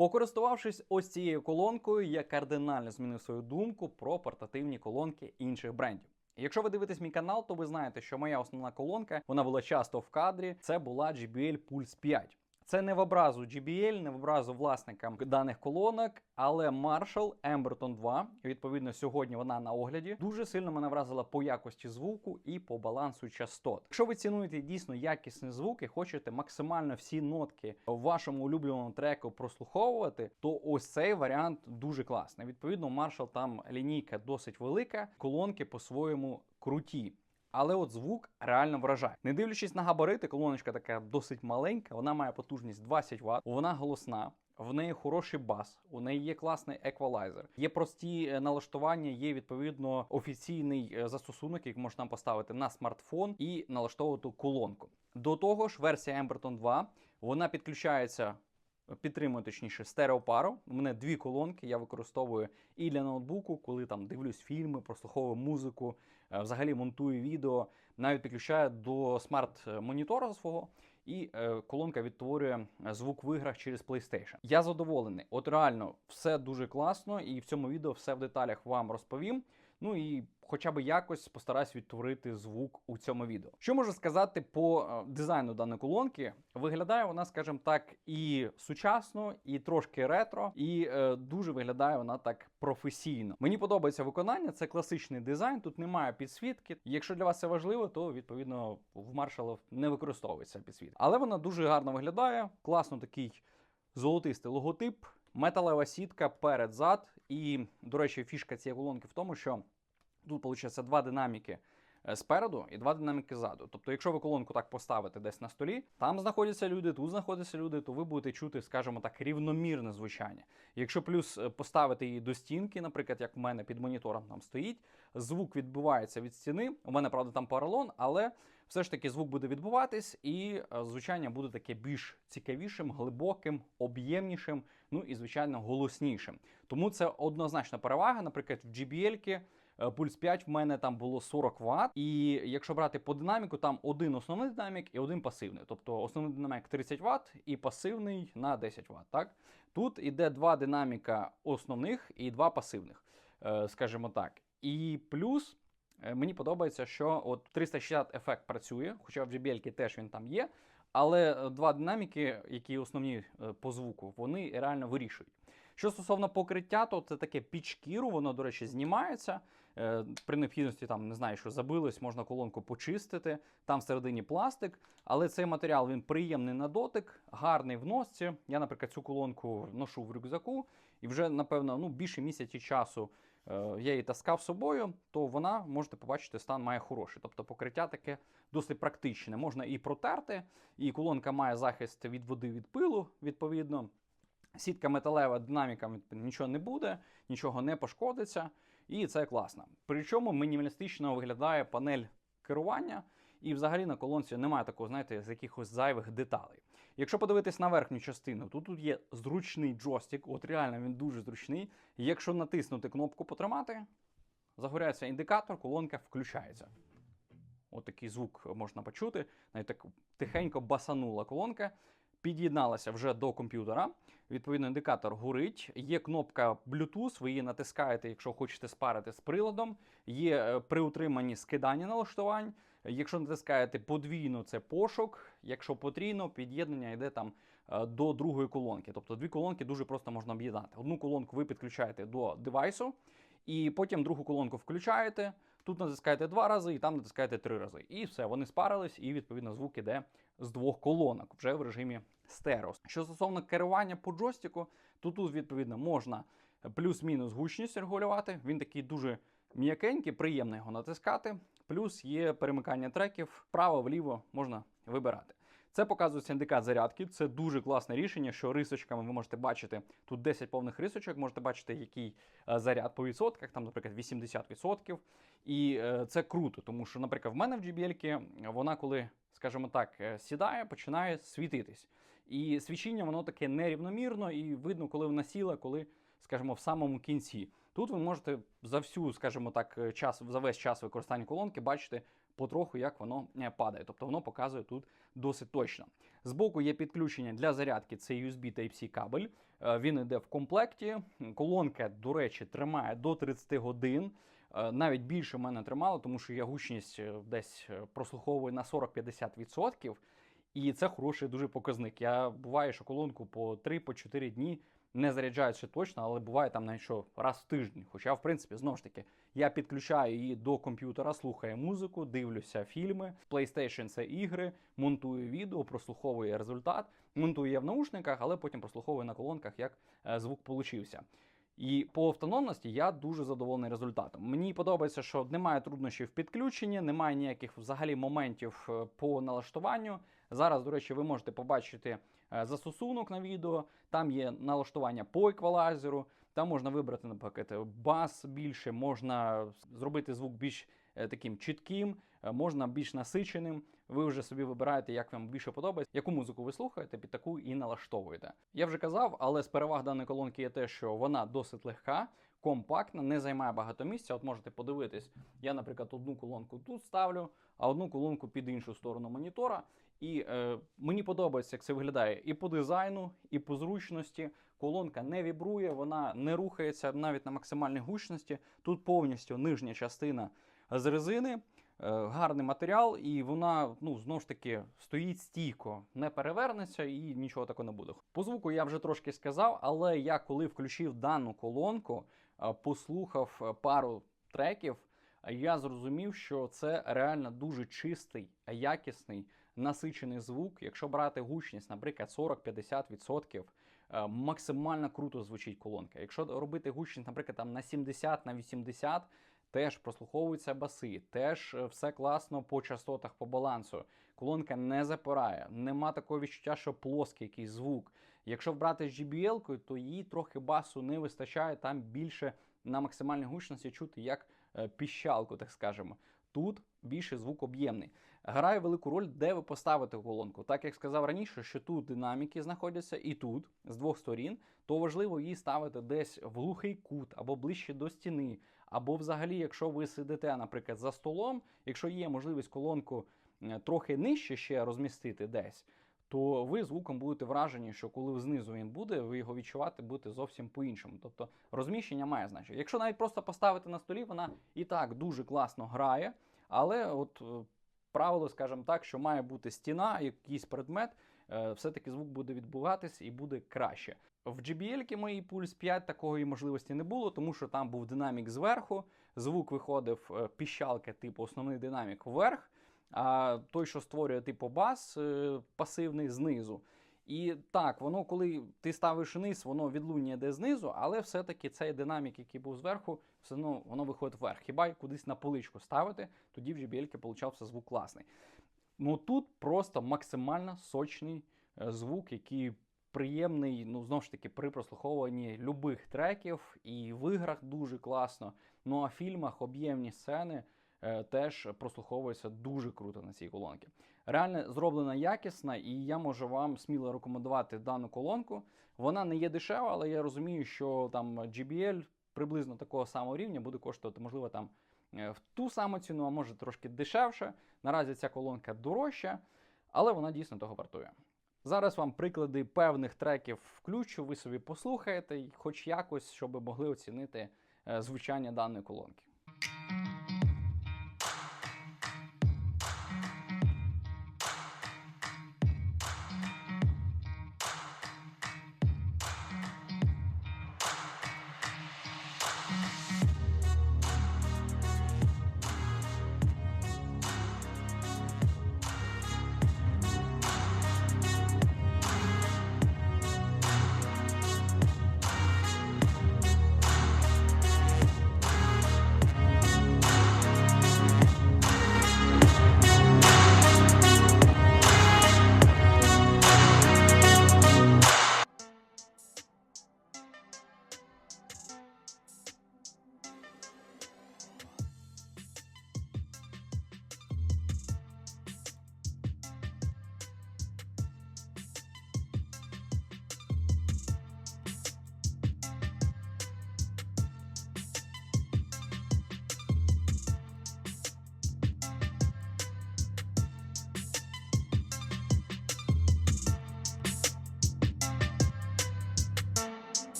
Покористувавшись ось цією колонкою, я кардинально змінив свою думку про портативні колонки інших брендів. Якщо ви дивитесь мій канал, то ви знаєте, що моя основна колонка вона була часто в кадрі. Це була JBL Pulse 5. Це не в образу JBL, не в образу власникам даних колонок, але Marshall Emberton 2, відповідно, сьогодні вона на огляді, дуже сильно мене вразила по якості звуку і по балансу частот. Якщо ви цінуєте дійсно якісний звук і хочете максимально всі нотки в вашому улюбленому треку прослуховувати, то ось цей варіант дуже класний. Відповідно, Marshall там лінійка досить велика, колонки по-своєму круті. Але от звук реально вражає. Не дивлячись на габарити, колоночка така досить маленька, вона має потужність 20 Вт, вона голосна. В неї хороший бас, у неї є класний еквалайзер, є прості е, налаштування, є відповідно офіційний е, застосунок, який можна поставити на смартфон і налаштовувати колонку. До того ж, версія Emberton 2 вона підключається підтримує точніше стереопару. У мене дві колонки. Я використовую і для ноутбуку, коли там дивлюсь фільми, прослуховую музику, е, взагалі монтую відео, навіть підключаю до смарт-монітора свого. І е, колонка відтворює е, звук в іграх через PlayStation. Я задоволений. От реально все дуже класно, і в цьому відео все в деталях вам розповім. Ну і хоча б якось постараюсь відтворити звук у цьому відео. Що можу сказати по е, дизайну даної колонки? Виглядає вона, скажімо так, і сучасно, і трошки ретро, і е, дуже виглядає вона так професійно. Мені подобається виконання, це класичний дизайн. Тут немає підсвітки. Якщо для вас це важливо, то відповідно в маршалів не використовується підсвітка. Але вона дуже гарно виглядає, класно такий золотистий логотип. Металева сітка перед зад. І, до речі, фішка цієї колонки в тому, що тут, виходить, два динаміки спереду і два динаміки ззаду. Тобто, якщо ви колонку так поставите десь на столі, там знаходяться люди, тут знаходяться люди, то ви будете чути, скажімо так, рівномірне звучання. Якщо плюс е, поставити її до стінки, наприклад, як в мене під монітором там стоїть, звук відбувається від стіни. У мене, правда, там паралон, але все ж таки звук буде відбуватись, і е, звучання буде таке більш цікавішим, глибоким, об'ємнішим, ну і звичайно голоснішим. Тому це однозначна перевага. Наприклад, в JBL-ки Пульс 5 в мене там було 40 Вт. І якщо брати по динаміку, там один основний динамік і один пасивний. Тобто основний динамік 30 Вт і пасивний на 10 Вт. Так? Тут іде два динаміка основних і два пасивних, е, скажімо так. І плюс. е, Мені подобається, що от 360 ефект працює, хоча в JBL теж він там є. Але е, два динаміки, які основні е, по звуку, вони реально вирішують. Що стосовно покриття, то це таке під шкіру, воно, до речі, знімається. Е, При необхідності там не знаю, що забилось, можна колонку почистити. Там всередині пластик, але цей матеріал він приємний на дотик, гарний в носці. Я, наприклад, цю колонку ношу в рюкзаку, і вже, напевно, ну, більше місяці часу е, я її таскав собою, то вона, можете побачити, стан має хороший. Тобто покриття таке досить практичне. Можна і протерти, і колонка має захист від води від пилу, відповідно. Сітка металева, динаміка нічого не буде, нічого не пошкодиться, і це класно. Причому мінімалістично виглядає панель керування, і взагалі на колонці немає такого, знаєте, з якихось зайвих деталей. Якщо подивитись на верхню частину, то тут є зручний джойстик, от реально він дуже зручний. Якщо натиснути кнопку потримати, загоряється індикатор, колонка включається. От такий звук можна почути. Навіть так тихенько басанула колонка. Під'єдналася вже до комп'ютера. Відповідно, індикатор горить. Є кнопка Bluetooth, ви її натискаєте, якщо хочете спарити з приладом. Є е, при утриманні скидання налаштувань. Якщо натискаєте подвійно, це пошук. Якщо потрійно, під'єднання йде там е, до другої колонки. Тобто дві колонки дуже просто можна об'єднати. Одну колонку ви підключаєте до девайсу, і потім другу колонку включаєте. Тут натискаєте два рази, і там натискаєте три рази. І все, вони спарились, і відповідно звук іде з двох колонок вже в режимі стерео. Що стосовно керування по джойстику, то тут відповідно можна плюс-мінус гучність регулювати. Він такий дуже м'якенький, приємно його натискати. Плюс є перемикання треків вправо-вліво можна вибирати. Це показується індикат зарядки. Це дуже класне рішення, що рисочками ви можете бачити тут 10 повних рисочок, можете бачити, який е, заряд по відсотках, там, наприклад, 80%. І е, це круто, тому що, наприклад, в мене в JBL вона, коли, скажімо так, е, сідає, починає світитись. І свічіння воно таке нерівномірно, і видно, коли вона сіла, коли, скажімо, в самому кінці. Тут ви можете за всю, скажімо так, е, час, за весь час використання колонки бачити потроху, як воно е, падає. Тобто воно показує тут досить точно. Збоку є підключення для зарядки, це USB Type-C кабель. Е, Він йде в комплекті. Колонка, до речі, тримає до 30 годин. Навіть більше мене тримало, тому що я гучність десь прослуховую на 40-50%. І це хороший дуже показник. Я буває, що колонку по 3-4 дні не заряджаю ще точно, але буває там навіть що раз в тиждень. Хоча, в принципі, знову ж таки, я підключаю її до комп'ютера, слухаю музику, дивлюся фільми. PlayStation це ігри, монтую відео, прослуховую результат. Монтую я в наушниках, але потім прослуховую на колонках, як е, звук получився. І по автономності я дуже задоволений результатом. Мені подобається, що немає труднощів в підключенні, немає ніяких взагалі моментів е, по налаштуванню. Зараз, до речі, ви можете побачити е, застосунок на відео. Там є налаштування по еквалайзеру. Там можна вибрати, наприклад, бас більше, можна зробити звук більш е, таким чітким, е, можна більш насиченим. Ви вже собі вибираєте, як вам більше подобається, яку музику ви слухаєте, під таку і налаштовуєте. Я вже казав, але з переваг даної колонки є те, що вона досить легка, компактна, не займає багато місця. От можете подивитись, я, наприклад, одну колонку тут ставлю, а одну колонку під іншу сторону монітора. І е, мені подобається, як це виглядає і по дизайну, і по зручності. Колонка не вібрує, вона не рухається навіть на максимальній гучності. Тут повністю нижня частина з резини. е, Гарний матеріал, і вона ну знову ж таки стоїть стійко, не перевернеться і нічого такого не буде. По звуку я вже трошки сказав, але я коли включив дану колонку, е, послухав е, пару треків, я зрозумів, що це реально дуже чистий, якісний, насичений звук. Якщо брати гучність, наприклад, 40-50%, е, максимально круто звучить колонка. Якщо робити гучність, наприклад, там на 70 на 80, теж прослуховуються баси, теж е, все класно по частотах, по балансу. Колонка не запирає, нема такого відчуття, що плоский якийсь звук. Якщо брати з JBL, то їй трохи басу не вистачає, там більше на максимальній гучності чути як е, піщалку, так скажемо. Тут більше звук об'ємний. Грає велику роль, де ви поставите колонку. Так як сказав раніше, що тут динаміки знаходяться і тут, з двох сторін, то важливо її ставити десь в глухий кут або ближче до стіни. Або взагалі, якщо ви сидите, наприклад, за столом, якщо є можливість колонку е, трохи нижче ще розмістити десь, то ви звуком будете вражені, що коли знизу він буде, ви його відчувати будете зовсім по-іншому. Тобто розміщення має значення. Якщо навіть просто поставити на столі, вона і так дуже класно грає, але от е, правило, скажімо так, що має бути стіна, якийсь предмет, е, все-таки звук буде відбуватись і буде краще. В JBL моїй Pulse 5 такої можливості не було, тому що там був динамік зверху, звук виходив піщалки, піщалка, типу основний динамік вверх, а той, що створює типу бас, е, пасивний знизу. І так, воно, коли ти ставиш низ, воно відлуння йде знизу, але все-таки цей динамік, який був зверху, все одно воно виходить вверх. Хіба кудись на поличку ставити, тоді в JBL получався звук класний. Ну тут просто максимально сочний е, звук, який приємний, ну знову ж таки, при прослуховуванні любих треків і в іграх дуже класно. Ну а в фільмах об'ємні сцени теж прослуховуються дуже круто на цій колонці. Реально зроблена якісна, і я можу вам сміло рекомендувати дану колонку. Вона не є дешева, але я розумію, що там JBL приблизно такого самого рівня буде коштувати, можливо, там е, в ту саму ціну, а може трошки дешевше. Наразі ця колонка дорожча, але вона дійсно того вартує. Зараз вам приклади певних треків включу, ви собі послухаєте, хоч якось, щоб могли оцінити е, звучання даної колонки.